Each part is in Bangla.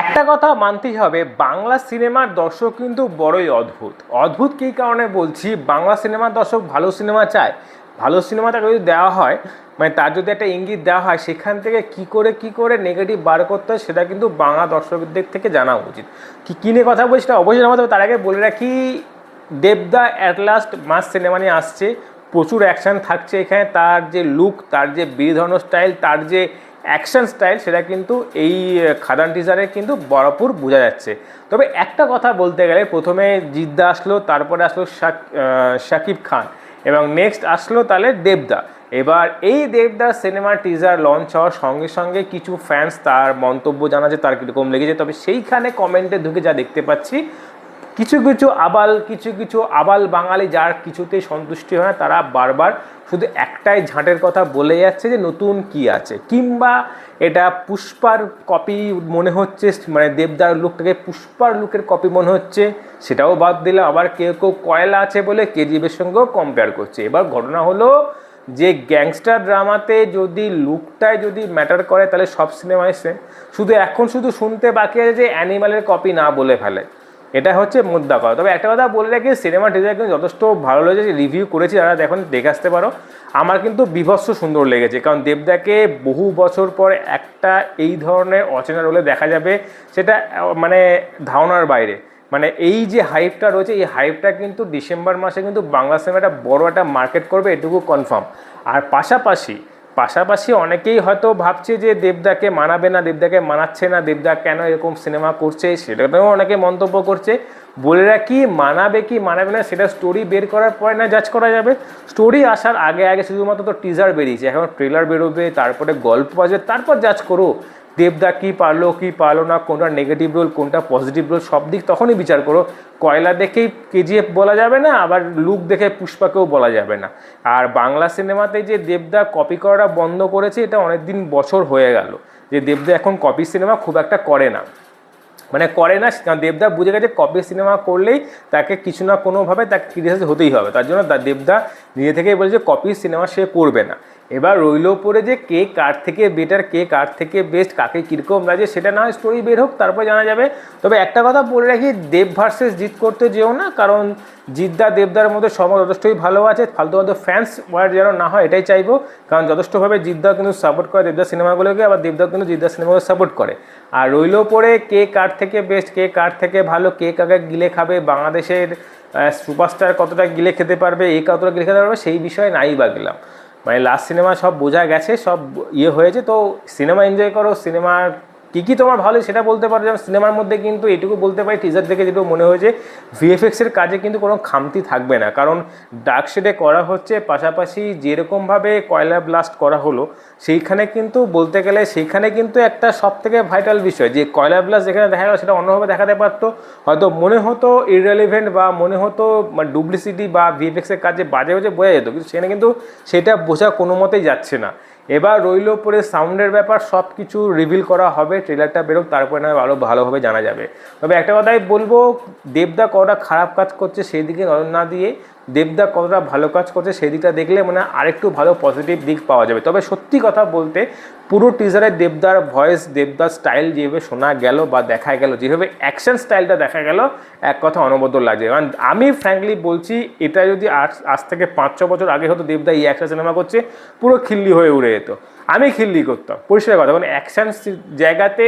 একটা কথা মানতেই হবে, বাংলা সিনেমার দর্শক কিন্তু বড়ই অদ্ভুত। অদ্ভুত কী কারণে বলছি? বাংলা সিনেমার দর্শক ভালো সিনেমা চায়। ভালো সিনেমা তাকে যদি দেওয়া হয় মানে তার যদি একটা ইঙ্গিত দেওয়া হয়, সেখান থেকে কি করে কি করে নেগেটিভ বার করতে হয়, সেটা কিন্তু বাংলা দর্শকদের থেকে জানা উচিত। কি কী নিয়ে কথা বলছি সেটা অবশ্যই হবে তার আগে বলে রাখি দেবদা অ্যাট লাস্ট মাস সিনেমা নিয়ে আসছে, প্রচুর অ্যাকশন থাকছে এখানে, তার যে লুক তার যে বিধরণ স্টাইল তার যে অ্যাকশন স্টাইল সেটা কিন্তু এই খাদান টিজারে কিন্তু বরাবর বোঝা যাচ্ছে। তবে একটা কথা বলতে গেলে প্রথমে জিদ্দা আসলো, তারপরে আসলো শাকিব খান এবং নেক্সট আসলো তাহলে দেবদা। এবার এই দেবদা সিনেমার টিজার লঞ্চ হওয়ার সঙ্গে সঙ্গে কিছু ফ্যান্স তার মন্তব্য জানাচ্ছে, তার কীরকম লেগেছে। তবে সেইখানে কমেন্টে ঢুকে যা দেখতে পাচ্ছি কিছু কিছু আবাল, কিছু কিছু আবাল বাঙালি যার কিছুতেই সন্তুষ্টি হয় না, তারা বারবার শুধু একটাই ঝাঁটের কথা বলে যাচ্ছে যে নতুন কি আছে। কিংবা এটা পুষ্পার কপি মনে হচ্ছে মানে দেবদার লুকটাকে পুষ্পার লুকের কপি মনে হচ্ছে, সেটাও বাদ দিলে আবার কেউ কেউ কয়লা আছে বলে কেজিএফের সঙ্গেও কম্পেয়ার করছে। এবার ঘটনা হলো যে গ্যাংস্টার ড্রামাতে যদি লুকটাই যদি ম্যাটার করে, তাহলে সব সিনেমায় সেম শুধু এখন শুধু শুনতে বাকি আছে যে অ্যানিমালের কপি না বলে ফেলে। এটা হচ্ছে মুদ্রা কথা তবে একটা কথা বলে রাখি সিনেমা টিজার কিন্তু যথেষ্ট ভালো লেগেছে রিভিউ করেছি, যারা দেখুন দেখে আসতে পারো। আমার কিন্তু বিভৎস সুন্দর লেগেছে, কারণ দেবদাকে বহু বছর পর একটা এই ধরনের অচেনা রোলে দেখা যাবে, সেটা মানে ধারণার বাইরে। মানে এই যে হাইপটা রয়েছে, এই হাইপটা কিন্তু ডিসেম্বর মাসে কিন্তু বাংলা সিনেমাটা বড় একটা মার্কেট করবে, এটুকু কনফার্ম আর পাশাপাশি পাশাপাশি অনেকেই হয়তো ভাবছে যে দেবদাকে মানাবে না, দেবদাকে মানাচ্ছে না, দেবদা কেন এরকম সিনেমা করছে সেটাতেও অনেকে মন্তব্য করছে। বলে রাখি, মানাবে কি, মানাবে না, সেটা স্টোরি বের করার পরে না জাজ করা যাবে। স্টোরি আসার আগে আগে শুধুমাত্র তো টিজার বেরিয়েছে, এখন ট্রেলার বেরোবে, তারপরে গল্প আসবে, তারপর জাজ করো। দেবদা কী পারল, কি পারল না, কোনটা নেগেটিভ রোল কোনটা পজিটিভ রোল সব দিক তখনই বিচার করো। কয়লা দেখেই কেজিএফ বলা যাবে না, আবার লুক দেখে পুষ্পাকেও বলা যাবে না। আর বাংলা সিনেমাতে যে দেবদা কপি করাটা বন্ধ করেছে, এটা অনেক দিন বছর হয়ে গেল। যে দেবদা এখন কপি সিনেমা খুব একটা করে না। মানে করে না দেবদা বুঝে গেছে কপি সিনেমা করলেই তাকে কিছু না কোনোভাবে তাকে ক্রিটিসাইজ হতেই হবে। তার জন্য দেবদা নিজে থেকেই বলেছে কপি সিনেমা সে করবে না। এবার রইল পরে যে কে কার থেকে বেটার কে কার থেকে বেস্ট কাকে কীরকম লাগে সেটা না স্টোরি বের হোক, তারপর জানা যাবে। তবে একটা কথা বলে রাখি, দেব ভার্সেস জিত করতে যেও না, কারণ জিদ্দা দেবদার মধ্যে সময় যথেষ্টই ভালো আছে, ফালতু ফালতু ফ্যান্স ওয়ার্ড যেন না হয়, এটাই চাইব। কারণ যথেষ্টভাবে জিদ্দা কিন্তু সাপোর্ট করে দেবদার সিনেমাগুলোকে, আবার দেবদা কিন্তু জিদ্দার সিনেমাগুলো সাপোর্ট করে। আর রইল পরে কে কার থেকে বেস্ট কে কার থেকে ভালো, কে কাকে গিলে খাবে, বাংলাদেশের সুপারস্টার কতটা গিলে খেতে পারবে, এ কতটা গিলে খেতে পারবে, সেই বিষয়ে নাই বা গেলাম মানে লাস্ট সিনেমা সব বোঝা গেছে সব ইয়ে হয়েছে তো সিনেমা এনজয় করো সিনেমার কী কী তোমার ভালো সেটা বলতে পারো। যেমন সিনেমার মধ্যে কিন্তু এটুকু বলতে পারি টিজার দেখে যেটুকু মনে হয়েছে ভিএফএক্সের কাজে কিন্তু কোনো খামতি থাকবে না। কারণ ডার্ক শেডে করা হচ্ছে, পাশাপাশি যেরকমভাবে কয়লা ব্লাস্ট করা হলো, সেইখানে কিন্তু বলতে গেলে সেইখানে কিন্তু একটা সব থেকে ভাইটাল বিষয়, যে কয়লা ব্লাস্ট যেখানে দেখা গেল সেটা অন্যভাবে দেখাতে পারতো। হয়তো মনে হতো ইররেলিভেন্ট বা মনে হতো ডুপ্লিসিটি বা ভিএফএক্সের কাজে বাজে বাজে বোঝা যেত, কিন্তু সেখানে কিন্তু সেটা বোঝা কোনো মতেই যাচ্ছে না। এবার রইল পরে সাউন্ডের ব্যাপার সব কিছু রিভিল করা হবে ট্রেলারটা বেরোক, তারপরে না আরও ভালোভাবে জানা যাবে। তবে একটা কথাই বলব, দেবদা কটা খারাপ কাজ করছে সেই দিকে নজর না দিয়ে দেবদা কতটা ভালো কাজ করছে সেই দিকটা দেখলে মানে আরেকটু ভালো পজিটিভ দিক পাওয়া যাবে। তবে সত্যি কথা বলতে পুরো টিজারে দেবদার ভয়েস দেবদার স্টাইল যেভাবে শোনা গেল বা দেখা গেল, যেভাবে অ্যাকশন স্টাইলটা দেখা গেল, এক কথা অনবদ্য লাগছে। কারণ আমি ফ্র্যাঙ্কলি বলছি, এটা যদি আজ আজ থেকে পাঁচ ছ বছর আগে হতো দেবদা এই অ্যাকশন সিনেমা করছে, পুরো খিল্লি হয়ে উড়ে যেত। আমি খিল্লি করতাম, পরিষ্কার কথা। কারণ অ্যাকশন জায়গাতে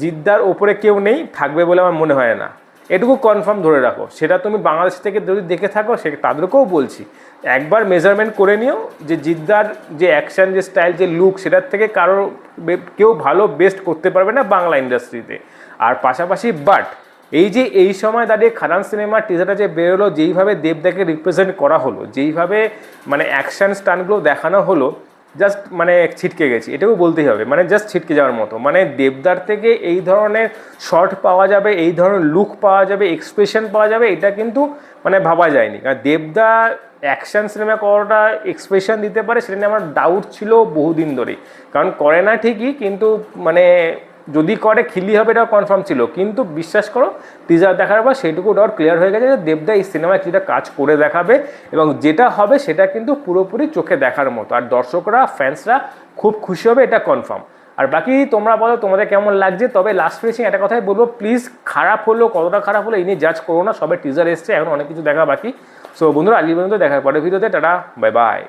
জিদ্দার ওপরে কেউ নেই, থাকবে বলে আমার মনে হয় না। এটুকু কনফার্ম ধরে রাখো। সেটা তুমি বাংলাদেশ থেকে যদি দেখে থাকো, সে তাদেরকেও বলছি। একবার মেজারমেন্ট করে নিও যে জিদ্দার যে অ্যাকশন যে স্টাইল যে লুক সেটার থেকে কারও বে- কেউ ভালো বেস্ট করতে পারবে না বাংলা ইন্ডাস্ট্রিতে আর পাশাপাশি বাট এই যে এই সময় দাঁড়িয়ে খারান সিনেমার টিজারটা যে বেরোলো, যেইভাবে দেবদাকে রিপ্রেজেন্ট করা হলো, যেইভাবে মানে অ্যাকশন স্টানগুলো দেখানো হলো জাস্ট মানে ছিটকে গেছি, এটাও বলতেই হবে মানে জাস্ট ছিটকে যাওয়ার মতো। মানে দেবদার থেকে এই ধরনের শর্ট পাওয়া যাবে, এই ধরনের লুক পাওয়া যাবে এক্সপ্রেশন পাওয়া যাবে, এটা কিন্তু মানে ভাবা যায়নি। কারণ দেবদা অ্যাকশান সিনেমা কতটা এক্সপ্রেশন দিতে পারে, সেটা নিয়ে আমার ডাউট ছিল বহুদিন ধরেই। কারণ করে না ঠিকই, কিন্তু মানে যদি করে খিল্লি হবে, এটাও কনফার্ম ছিল। কিন্তু বিশ্বাস করো টিজার দেখার পর সেইটুকু ডাউট ক্লিয়ার হয়ে গেছে যে দেবদা এই সিনেমায় কিছুটা কাজ করে দেখাবে এবং যেটা হবে সেটা কিন্তু পুরোপুরি চোখে দেখার মতো। আর দর্শকরা ফ্যান্সরা খুব খুশি হবে, এটা কনফার্ম আর বাকি তোমরা বলো, তোমাদের কেমন লাগছে? তবে লাস্ট ফিনিশিং একটা কথাই বলব প্লিজ খারাপ হলো কতটা খারাপ হলো এই নিয়ে জাজ করো না, সবে টিজার এসছে, এখন অনেক কিছু দেখা বাকি। সো বন্ধুরা আজকে পর্যন্ত দেখার পরে ভিডিওতে, টাটা বাই বাই